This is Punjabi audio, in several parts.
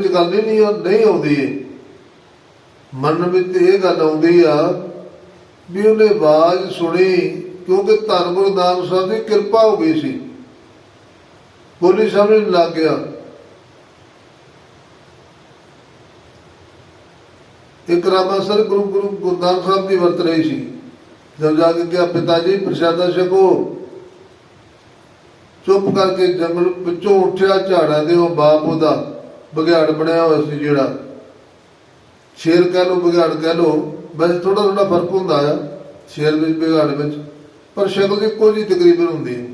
ਵਿੱਚ ਗੱਲ ਹੀ ਨਹੀਂ ਨਹੀਂ ਆਉਂਦੀ। ਏ ਮਨ ਵਿੱਚ ਇਹ ਗੱਲ ਆਉਂਦੀ ਆ ਵੀ ਉਹਨੇ ਆਵਾਜ਼ ਸੁਣੀ, ਕਿਉਂਕਿ ਧੰਨ ਗੁਰੂ ਨਾਨਕ ਸਾਹਿਬ ਦੀ ਕਿਰਪਾ ਹੋ ਗਈ ਸੀ। ਬੋਲੀ ਸਮਝ ਲੱਗ ਗਿਆ। ਇੱਕ ਰਾਮਾ ਸਰ ਗੁਰੂ ਗੁਰੂ ਗੁਰੂ ਨਾਨਕ ਸਾਹਿਬ ਦੀ ਵਰਤ ਰਹੀ ਸੀ। ਜਦ ਜਾ ਕੇ ਕਿਹਾ ਪਿਤਾ ਜੀ ਪ੍ਰਸ਼ਾਦਾ ਛਕੋ। ਚੁੱਪ ਕਰਕੇ ਜੰਗਲ ਵਿੱਚੋਂ ਉੱਠਿਆ, ਝਾੜਾਂ ਦੇ ਉਹ ਬਾਪ ਉਹਦਾ। ਬਗਿਆੜ ਬਣਿਆ ਹੋਇਆ ਸੀ ਜਿਹੜਾ। ਸ਼ੇਰ ਕਹਿ ਲੋ ਬਗਿਆੜ ਕਹਿ ਲੋ ਵੈਸੇ ਥੋੜਾ ਥੋੜਾ ਫ਼ਰਕ ਹੁੰਦਾ ਆ ਸ਼ੇਰ ਵਿੱਚ ਬਗਿਆੜ ਵਿੱਚ, ਪਰ ਸ਼ਕਲ ਇੱਕੋ ਜਿਹੀ ਤਕਰੀਬਨ ਹੁੰਦੀ ਹੈ।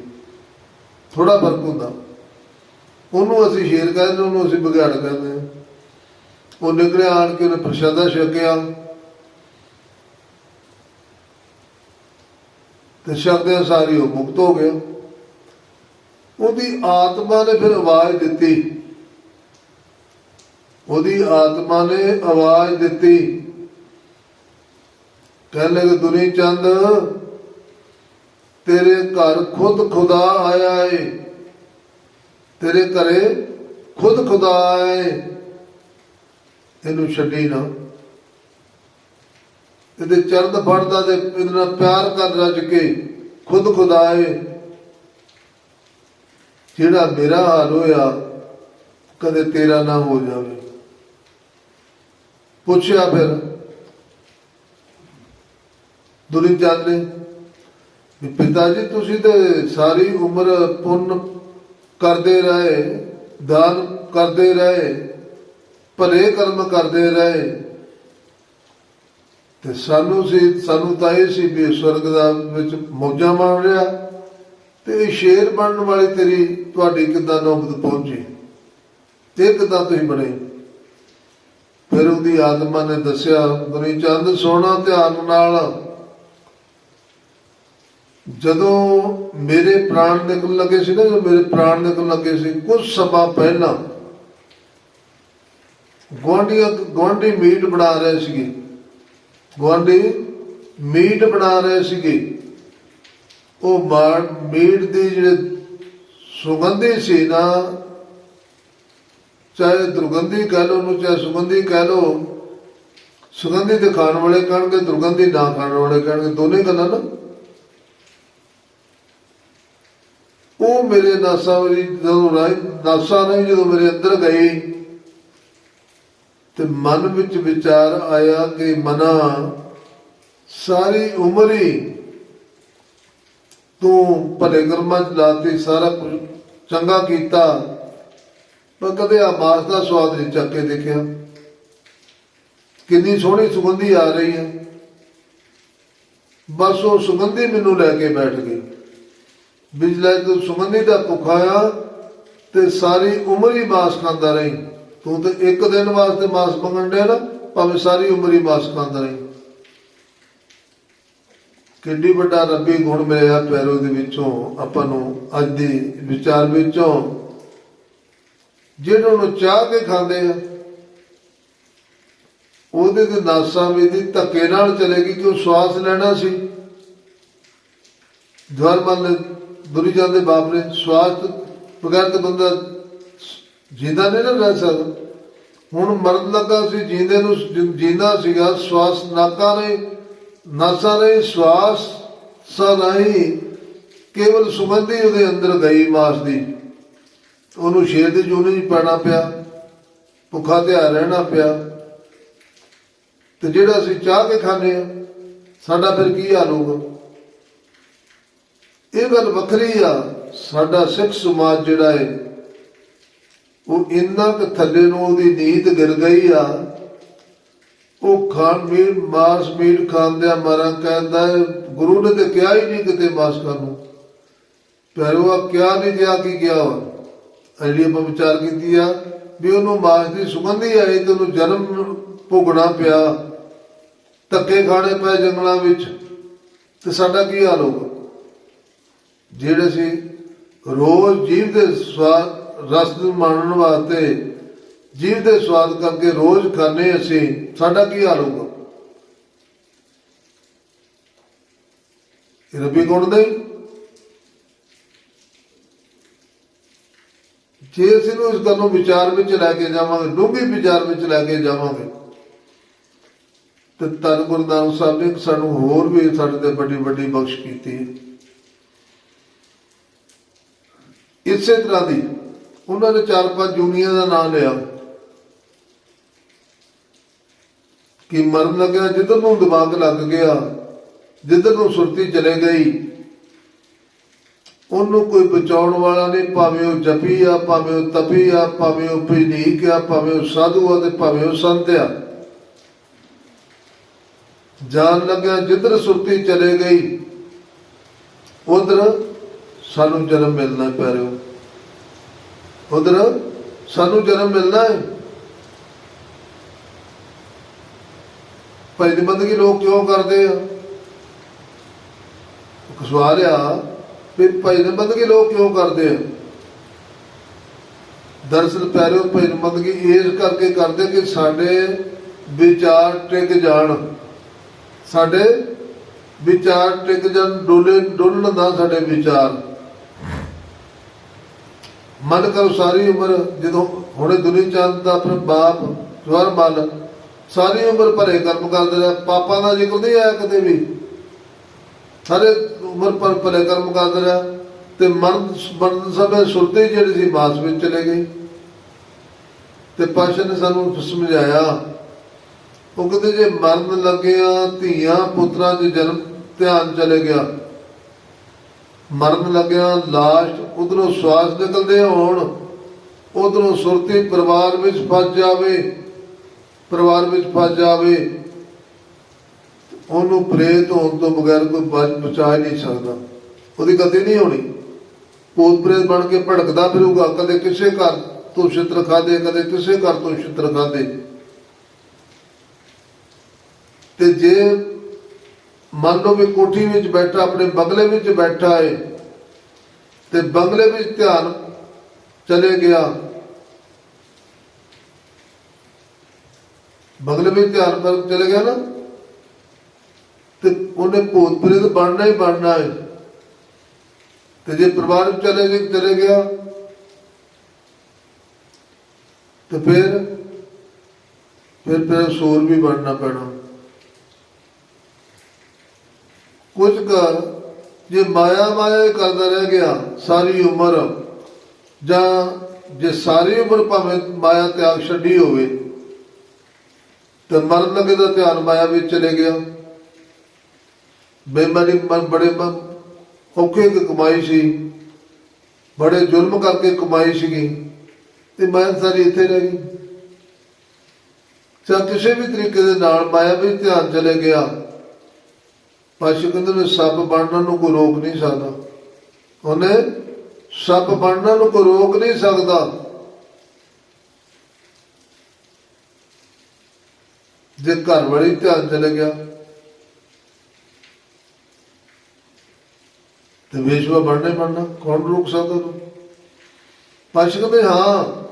ਥੋੜਾ ਫ਼ਰਕ ਹੁੰਦਾ। ਉਹਨੂੰ ਅਸੀਂ ਸ਼ੇਰ ਕਹਿੰਦੇ ਉਹਨੂੰ ਅਸੀਂ ਬਗਿਆੜ ਕਹਿੰਦੇ ਹਾਂ। ਉਹ ਨਿਕਲਿਆ, ਆਣ ਕੇ ਉਹਨੇ ਪ੍ਰਸ਼ਾਦਾ ਛਕਿਆ। ਤੇ ਸ਼ਬਦ ਸਾਰੀ ਉਹ ਮੁਕਤ ਹੋ ਗਿਆ। ਉਹਦੀ ਆਤਮਾ ਨੇ ਫਿਰ ਆਵਾਜ਼ ਦਿੱਤੀ। ਉਹਦੀ ਆਤਮਾ ਨੇ ਆਵਾਜ਼ ਦਿੱਤੀ। ਕਹਿਣ ਲੱਗੇ ਦੁਨੀ ਚੰਦ, ਤੇਰੇ ਘਰ ਖੁਦ ਖੁਦਾ ਆਇਆ ਏ। ਤੇਰੇ ਘਰੇ ਖੁਦ ਖੁਦਾ ਆਇਆ ਏ। ਇਹਨੂੰ ਛੱਡੀ ਨਾ। ਇਹਦੇ ਚਰਨ ਫੜਦਾ ਤੇ ਇਹਦੇ ਨਾਲ ਪਿਆਰ ਕਰ ਰੱਜ ਕੇ ਖੁਦ ਖੁਦਾ ਏ। ਜਿਹੜਾ ਮੇਰਾ ਹਾਲ ਹੋਇਆ, ਕਦੇ ਤੇਰਾ ਨਾ ਹੋ ਜਾਵੇ। ਪੁੱਛਿਆ ਫਿਰ। ਦੁਨੀ ਚੰਦ ਨੇ ਵੀ ਪਿਤਾ ਜੀ ਤੁਸੀਂ ਤੇ ਸਾਰੀ ਉਮਰ ਪੁੰਨ ਕਰਦੇ ਰਹੇ, ਦਾਨ ਕਰਦੇ ਰਹੇ, ਭਲੇ ਕਰਮ ਕਰਦੇ ਰਹੇ। ਤੇ ਸਾਨੂੰ ਸੀ, ਸਾਨੂੰ ਤਾਂ ਇਹ ਸੀ ਵੀ ਸਵਰਗ ਦਾ ਵਿੱਚ ਮੌਜਾਂ ਮਾਣ ਰਿਹਾ। ਤੇ ਸ਼ੇਰ ਬਣਨ ਵਾਲੀ ਤੇਰੀ, ਤੁਹਾਡੀ ਕਿੱਦਾਂ ਨੌਬਤ ਪਹੁੰਚੀ? ਤੇ ਕਿੱਦਾਂ ਤੁਸੀਂ ਬਣੇ? ਫਿਰ ਉਹਦੀ ਆਤਮਾ ਨੇ ਦੱਸਿਆ ਗੁਰੀ ਚੰਦ ਸੋਹਣਾ ਧਿਆਨ ਨਾਲ ਜਦੋਂ ਮੇਰੇ ਪ੍ਰਾਣ ਨਿਕਲਣ ਲੱਗੇ ਸੀ ਨਾ, ਜਦੋਂ ਮੇਰੇ ਪ੍ਰਾਣ ਨਿਕਲਣ ਲੱਗੇ ਸੀ ਕੁਝ ਸਮਾਂ ਪਹਿਲਾਂ ਗੁਆਂਢੀਆਂ ਗੁਆਂਢੀ ਮੀਟ ਬਣਾ ਰਹੇ ਸੀਗੇ। ਗੁਆਂਢੀ ਮੀਟ ਬਣਾ ਰਹੇ ਸੀਗੇ। ਉਹ ਮਾਰ ਮੀਟ ਦੀ ਜਿਹੜੇ ਸੁਗੰਧੀ ਸੀ ਨਾ ਚਾਹੇ ਦੁਰਗੰਧੀ ਕਹਿ ਲਓ ਨੂੰ ਚਾਹੇ ਸੁਗੰਧੀ ਕਹਿ ਲਓ, ਸੁਗੰਧੀ ਤੇ ਖਾਣ ਵਾਲੇ ਕਹਿਣਗੇ, ਦੁਰਗੰਧੀ ਨਾ ਖਾਣ ਵਾਲੇ ਕਹਿਣਗੇ, ਦੋਨੇ ਗੱਲਾਂ ਨਾ। ਉਹ ਮੇਰੇ ਨਾਸਾਂ ਵਿੱਚ ਜਦੋਂ ਰਾਈ, ਨਾਸਾਂ ਨਹੀਂ ਜਦੋਂ ਮੇਰੇ ਅੰਦਰ ਗਈ ਤੇ ਮਨ ਵਿੱਚ ਵਿਚਾਰ ਆਇਆ ਕਿ ਮਨਾ, ਸਾਰੀ ਉਮਰ ਹੀ ਤੂੰ ਭਲੇ ਕਰਮਾਂ ਚ ਲਾਤੀ ਸਾਰਾ ਕੁਝ ਚੰਗਾ ਕੀਤਾ। ਪਰ ਕਦੇ ਆਮਾਸ ਦਾ ਸਵਾਦ ਨਹੀਂ ਚੱਕ ਕੇ ਦੇਖਿਆ। ਕਿੰਨੀ ਸੋਹਣੀ ਸੁਗੰਧੀ ਆ ਰਹੀ ਹੈ। ਬਸ ਉਹ ਸੁਗੰਧੀ ਮੈਨੂੰ ਲੈ ਕੇ ਬੈਠ ਗਈ। ਬਿਜਲਾ ਤੂੰ ਸੁਗੰਧੀ ਦਾ ਭੁੱਖਾ ਆ ਤੇ ਸਾਰੀ ਉਮਰ ਹੀ ਮਾਸ ਖਾਂਦਾ ਰਹੀ। ਤੂੰ ਤੇ ਇੱਕ ਦਿਨ ਵਾਸਤੇ ਮਾਸ ਮੰਗਣ ਡਿਆ ਨਾ, ਭਾਵੇਂ ਸਾਰੀ ਉਮਰ ਹੀ ਮਾਸ ਖਾਂਦਾ ਰਹੀ। ਕਿੰਨੀ ਵੱਡਾ ਰੱਬੀ ਗੁਣ ਮਿਲਿਆ ਪੈਰੋ ਦੇ ਵਿੱਚੋਂ ਆਪਾਂ ਨੂੰ ਅੱਜ ਦੀ ਵਿਚਾਰ ਵਿੱਚੋਂ ਜਿਹਨਾਂ ਨੂੰ ਚਾਹ ਕੇ ਖਾਂਦੇ ਆ, ਉਹਦੇ ਤੇ ਨਾਸਾਂ ਵੀ ਧੱਕੇ ਨਾਲ ਚਲੇਗੀ ਕਿ ਉਹ ਸਵਾਸ ਲੈਣਾ ਸੀ। ਧਰਮਨ ਨੇ ਦੁਰੀ ਜਾਂਦੇ ਬਾਪ ਨੇ ਸਵਾਸ ਬਗੈਰ ਤਾਂ ਬੰਦਾ ਜਿੰਦਾ ਨਹੀਂ ਨਾ ਰਹਿ ਸਕਦਾ। ਹੁਣ ਮਰਨ ਲੱਗਾ ਸੀ, ਜਿੰਦੇ ਨੂੰ ਜਿੰਦਾ ਸੀਗਾ, ਸਵਾਸ ਨਾਕਾਂ ਨੇ, ਨਾਸਾਂ ਨੇ, ਸਵਾਸ ਸਰਾਈ ਕੇਵਲ ਸੁਗੰਧੀ ਉਹਦੇ ਅੰਦਰ ਗਈ ਮਾਸ ਦੀ। ਉਹਨੂੰ ਸ਼ੇਰ ਦੀ ਜੂਨੇ 'ਚ ਪੈਣਾ ਪਿਆ ਭੁੱਖਾ ਤੇ ਰਹਿਣਾ ਪਿਆ। ਤੇ ਜਿਹੜਾ ਅਸੀਂ ਚਾਹ ਕੇ ਖਾਂਦੇ ਆ ਸਾਡਾ ਫਿਰ ਕੀ ਹਾਲ ਹੋਊਗਾ? ਇਹ ਗੱਲ ਵੱਖਰੀ ਆ ਸਾਡਾ ਸਿੱਖ ਸਮਾਜ ਜਿਹੜਾ ਹੈ ਉਹ ਇੰਨਾ ਕੁ ਥੱਲੇ ਨੂੰ ਉਹਦੀ ਨੀਤ ਗਿਰ ਗਈ ਆ। ਉਹ ਖਾਣ ਮੀਟ ਮਾਸ ਮੀਟ ਖਾਂਦਿਆਂ ਮਰਾਂ ਕਹਿੰਦਾ ਹੈ, ਗੁਰੂ ਨੇ ਤੇ ਕਿਹਾ ਹੀ ਨਹੀਂ ਕਿਤੇ ਮਾਸ ਖਾਣ ਨੂੰ। pero ਆ ਕਿਹਾ ਨਹੀਂ ਗਿਆ ਕਿ ਗਿਆ ਜਿਹੜੀ ਆਪਾਂ ਵਿਚਾਰ ਕੀਤੀ ਆ ਵੀ ਉਹਨੂੰ ਮਾਸ ਦੀ ਸੁਗੰਧੀ ਆਈ ਤੇ ਉਹਨੂੰ ਜਨਮ ਭੋਗਣਾ ਪਿਆ। ਧੱਕੇ ਖਾਣੇ ਪਏ ਜੰਗਲਾਂ ਵਿੱਚ। ਤੇ ਸਾਡਾ ਕੀ ਹਾਲ ਹੋਊਗਾ? ਜਿਹੜੇ ਸੀ ਰੋਜ਼ ਜੀਵ ਦੇ ਸਵਾਦ, ਰਸ ਨੂੰ ਮਾਣਨ ਵਾਸਤੇ ਜੀਵ ਦੇ ਸਵਾਦ ਕਰਕੇ ਰੋਜ਼ ਖਾਣੇ ਅਸੀਂ, ਸਾਡਾ ਕੀ ਹਾਲ ਹੋਊਗਾ? ਰੱਬੀ ਗੁਣ ਦੇ ਜੇ ਅਸੀਂ ਨੂੰ ਇਸ ਗੱਲ ਨੂੰ ਵਿਚਾਰ ਵਿੱਚ ਲੈ ਕੇ ਜਾਵਾਂਗੇ, ਡੂੰਘੀ ਵਿਚਾਰ ਵਿੱਚ ਲੈ ਕੇ ਜਾਵਾਂਗੇ, ਤੇ ਧੰਨ ਗੁਰੂ ਨਾਨਕ ਸਾਹਿਬ ਨੇ ਸਾਨੂੰ ਹੋਰ ਵੀ ਸਾਡੇ ਤੇ ਵੱਡੀ ਵੱਡੀ ਬਖਸ਼ ਕੀਤੀ ਇਸੇ ਤਰ੍ਹਾਂ ਦੀ ਉਹਨਾਂ ਨੇ ਚਾਰ ਪੰਜ ਜੂਨੀਆਂ ਦਾ ਨਾਮ ਲਿਆ ਕਿ ਮਰਨ ਲੱਗਿਆ ਜਿੱਧਰ ਨੂੰ ਦਿਮਾਗ ਲੱਗ ਗਿਆ, ਜਿੱਧਰ ਨੂੰ ਸੁਰਤੀ ਚਲੇ ਗਈ ਉਹਨੂੰ ਕੋਈ ਬਚਾਉਣ ਵਾਲਾ ਨਹੀਂ, ਭਾਵੇਂ ਉਹ ਜਪੀ ਆ, ਭਾਵੇਂ ਉਹ ਤਪੀ ਆ, ਭਾਵੇਂ ਉਹ ਭਜਨੀਕ ਆ, ਭਾਵੇਂ ਉਹ ਸਾਧੂ ਆ ਤੇ ਭਾਵੇਂ ਉਹ ਸੰਤ ਆ। ਜਾਣ ਲੱਗਿਆ ਜਿੱਧਰ ਸੁਰਤੀ ਚਲੇ ਗਈ, ਉਧਰ ਸਾਨੂੰ ਜਨਮ ਮਿਲਣਾ ਪੈ ਰਿਹਾ ਉਧਰ ਸਾਨੂੰ ਜਨਮ ਮਿਲਣਾ ਹੈ। ਭਾਈ ਬੰਦਗੀ ਲੋਕ ਕਿਉਂ ਕਰਦੇ ਆ? ਇੱਕ ਵੀ ਭਜਨ ਬੰਦਗੀ ਲੋਕ ਕਿਉਂ ਕਰਦੇ ਆ? ਦਰਅਸਲ ਪੈਰੋ ਭਜਨ ਬੰਦਗੀ ਇਸ ਕਰਕੇ ਕਰਦੇ ਕਿ ਸਾਡੇ ਵਿਚਾਰ ਟਿਕ ਜਾਣ। ਸਾਡੇ ਵਿਚਾਰ ਟਿਕ ਜਾਣ, ਡੋਲੇ ਡੋਲਣ ਦਾ ਸਾਡੇ ਵਿਚਾਰ। ਮਨ ਕਰੋ ਸਾਰੀ ਉਮਰ ਜਦੋਂ ਹੁਣੇ ਦੁਨੀ ਚੰਦ ਦਾ ਆਪਣੇ ਬਾਪ ਜਵਰ ਮਲ ਸਾਰੀ ਉਮਰ ਭਰੇ ਕਰਮ ਕਰਦੇ ਰਹੇ ਪਾਪਾਂ ਦਾ ਜ਼ਿਕਰ ਨਹੀਂ ਆਇਆ ਕਦੇ ਵੀ। ਸਾਰੇ ਉਮਰ ਪਰ ਭਰੇ ਕਰਮ ਕਰਦਾ ਰਿਹਾ ਤੇ ਮਰਨ ਮਰਨ ਸਮੇਂ ਸੁਰਤੀ ਜਿਹੜੀ ਸੀ ਮਾਸ ਵਿੱਚ ਚਲੇ ਗਈ ਤੇ ਪਾਸ਼ਾ ਨੇ ਸਾਨੂੰ ਸਮਝਾਇਆ, ਉਹ ਕਹਿੰਦੇ ਜੇ ਮਰਨ ਲੱਗਿਆ ਧੀਆਂ ਪੁੱਤਰਾਂ ਦੇ ਜਨਮ ਧਿਆਨ ਚਲੇ ਗਿਆ, ਮਰਨ ਲੱਗਿਆ ਲਾਸਟ ਉਧਰੋਂ ਸਵਾਸ ਨਿਕਲਦੇ ਹੋਣ, ਉਧਰੋਂ ਸੁਰਤੀ ਪਰਿਵਾਰ ਵਿੱਚ ਫਸ ਜਾਵੇ, ਪਰਿਵਾਰ ਵਿੱਚ ਫਸ ਜਾਵੇ ਉਹਨੂੰ ਪ੍ਰੇਤ ਹੋਣ ਤੋਂ ਬਗੈਰ ਕੋਈ ਬਚ ਬਚਾ ਹੀ ਨਹੀਂ ਸਕਦਾ। ਉਹਦੀ ਗਤੀ ਨਹੀਂ ਹੋਣੀ। ਭੂਤ ਪ੍ਰੇਤ ਬਣ ਕੇ ਭੜਕਦਾ ਫਿਰੂਗਾ, ਕਦੇ ਕਿਸੇ ਘਰ ਤੋਂ ਛਿੱਤਰ ਖਾਦੇ ਕਦੇ ਕਿਸੇ ਘਰ ਤੋਂ ਛਿੱਤਰ ਖਾਦੇ ਤੇ ਜੇ ਮੰਨ ਲਓ ਵੀ ਕੋਠੀ ਵਿੱਚ ਬੈਠਾ, ਆਪਣੇ ਬੰਗਲੇ ਵਿੱਚ ਬੈਠਾ ਹੈ ਤੇ ਬਗਲੇ ਵਿੱਚ ਧਿਆਨ ਚਲੇ ਗਿਆ, ਬਗਲੇ ਵਿੱਚ ਧਿਆਨ ਪਰ ਚਲੇ ਗਿਆ ਨਾ। ਤੇ ਉਹਨੇ ਭੂਤ ਪ੍ਰੇਤ ਬਣਨਾ ਹੀ ਬਣਨਾ ਹੈ। ਤੇ ਜੇ ਪਰਿਵਾਰ ਵਿੱਚ ਚਲੇ ਗਏ, ਚਲੇ ਗਿਆ, ਤੇ ਫਿਰ ਫਿਰ ਫਿਰ ਸੂਰ ਵੀ ਬਣਨਾ ਪੈਣਾ। ਕੁਝ ਕੁ ਜੇ ਮਾਇਆ ਮਾਇਆ ਹੀ ਕਰਦਾ ਰਹਿ ਗਿਆ, ਸਾਰੀ ਉਮਰ, ਜਾਂ ਜੇ ਸਾਰੀ ਉਮਰ ਭਾਵੇਂ ਮਾਇਆ ਤਿਆਗ ਛੱਡੀ ਹੋਵੇ, ਤੇ ਮਰਨ ਲੱਗੇ ਦਾ ਧਿਆਨ ਮਾਇਆ ਵਿੱਚ ਚਲੇ ਗਿਆ। ਬੇਮਾਨੀ ਮਨ ਬੜੇ ਮਨ ਔਖੇ ਦੀ ਕਮਾਈ ਸੀ। ਬੜੇ ਜ਼ੁਲਮ ਕਰਕੇ ਕਮਾਈ ਸੀਗੀ। ਤੇ ਮੈਂ ਸਾਰੀ ਇੱਥੇ ਰਹਿ। ਗਈ ਜਾਂ ਕਿਸੇ ਵੀ ਤਰੀਕੇ ਦੇ ਨਾਲ ਮਾਇਆ ਵਿੱਚ ਧਿਆਨ ਚਲੇ ਗਿਆ। ਪਾਸ਼ਾ ਕਹਿੰਦੇ ਨੇ ਸੱਪ ਬਣਨ ਨੂੰ ਕੋਈ ਰੋਕ ਨਹੀਂ ਸਕਦਾ। ਉਹਨੇ ਸੱਪ ਬਣਨ ਨੂੰ ਕੋਈ ਰੋਕ ਨਹੀਂ ਸਕਦਾ। ਜੇ ਘਰ ਵਾਲੀ ਧਿਆਨ ਚਲੇ ਗਿਆ। ਤੇ ਵੇਸ਼ਵਾ ਬਣਨੇ ਬਣਨਾ, ਕੌਣ ਰੋਕ ਸਕਦਾ ਉਹਨੂੰ? ਪਾਸ਼ਾ ਕਹਿੰਦੇ ਹਾਂ।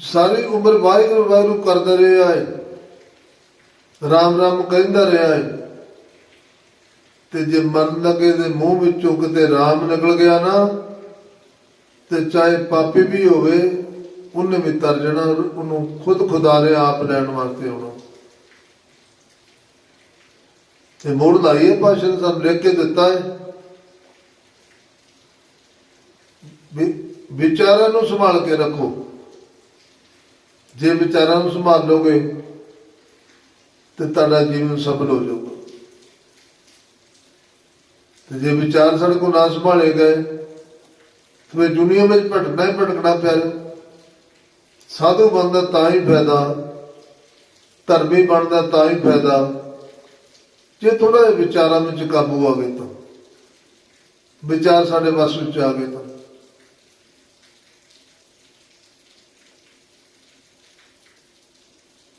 ਸਾਰੀ ਉਮਰ ਵਾਹਿਗੁਰੂ ਵਾਹਿਗੁਰੂ ਕਰਦਾ ਰਿਹਾ ਹੈ। ਰਾਮ ਰਾਮ ਕਹਿੰਦਾ ਰਿਹਾ ਹੈ। ਤੇ ਜੇ ਮਰਨ ਲੱਗੇ ਦੇ ਮੂੰਹ ਵਿੱਚੋਂ ਕਿਤੇ ਰਾਮ ਨਿਕਲ ਗਿਆ ਨਾ, ਤੇ ਚਾਹੇ ਪਾਪੀ ਵੀ ਹੋਵੇ, ਉਹਨੇ ਵੀ ਤਰ ਜਾਣਾ, ਉਹਨੂੰ ਖੁਦ ਖੁਦਾ ਨੇ ਆਪ ਲੈਣ ਵਾਸਤੇ ਆਉਣਾ। ਤੇ ਮੋੜ ਲਾਈਏ, ਪਾਸ਼ਾ ਨੇ ਸਾਨੂੰ ਲਿਖ ਕੇ ਦਿੱਤਾ ਹੈ ਵੀ ਵਿਚਾਰਾਂ ਨੂੰ ਸੰਭਾਲ ਕੇ ਰੱਖੋ। ਜੇ ਵਿਚਾਰਾਂ ਨੂੰ ਸੰਭਾਲ ਲੋਗੇ ਤੇ ਤੁਹਾਡਾ ਜੀਵਨ ਸਫਲ ਹੋ ਜਾਊਗਾ। ਤੇ ਜੇ ਵਿਚਾਰ ਸਾਡੇ ਕੋਲ ਨਾ ਸੰਭਾਲੇ ਗਏ, ਤੇ ਫਿਰ ਦੁਨੀਆ ਵਿੱਚ ਭਟਕਣਾ ਹੀ ਭਟਕਣਾ ਪਿਆ। ਸਾਧੂ ਬਣਦਾ ਤਾਂ ਹੀ ਫਾਇਦਾ, ਧਰਮੀ ਬਣਦਾ ਤਾਂ ਹੀ ਫਾਇਦਾ। ਜੇ ਥੋੜਾ ਜਿਹਾ ਵਿਚਾਰਾਂ ਵਿੱਚ ਕਾਬੂ ਆ ਗਏ ਤਾਂ, ਵਿਚਾਰ ਸਾਡੇ ਵੱਸ ਵਿੱਚ ਆ ਗਏ ਤਾਂ।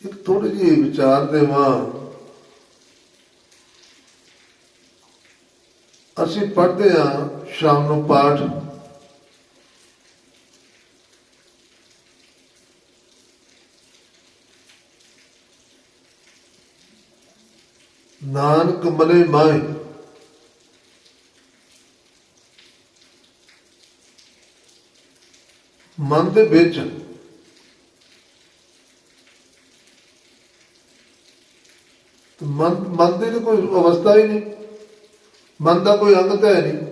ਇੱਕ ਥੋੜੇ ਜਿਹੀ ਵਿਚਾਰ ਦੇਵਾਂ ਅਸੀਂ ਪੜ੍ਹਦੇ ਹਾਂ ਸ਼ਾਮ ਨੂੰ ਪਾਠ। ਨਾਨਕ ਮਲੇ ਮਾਏ। ਮਨ ਦੇ ਵਿੱਚ ਮਨ ਮਨ ਦੀ ਤਾਂ ਕੋਈ ਅਵਸਥਾ ਹੀ ਨਹੀਂ। ਮਨ ਦਾ ਕੋਈ ਅੰਗ ਤਾਂ ਹੈ ਨਹੀਂ।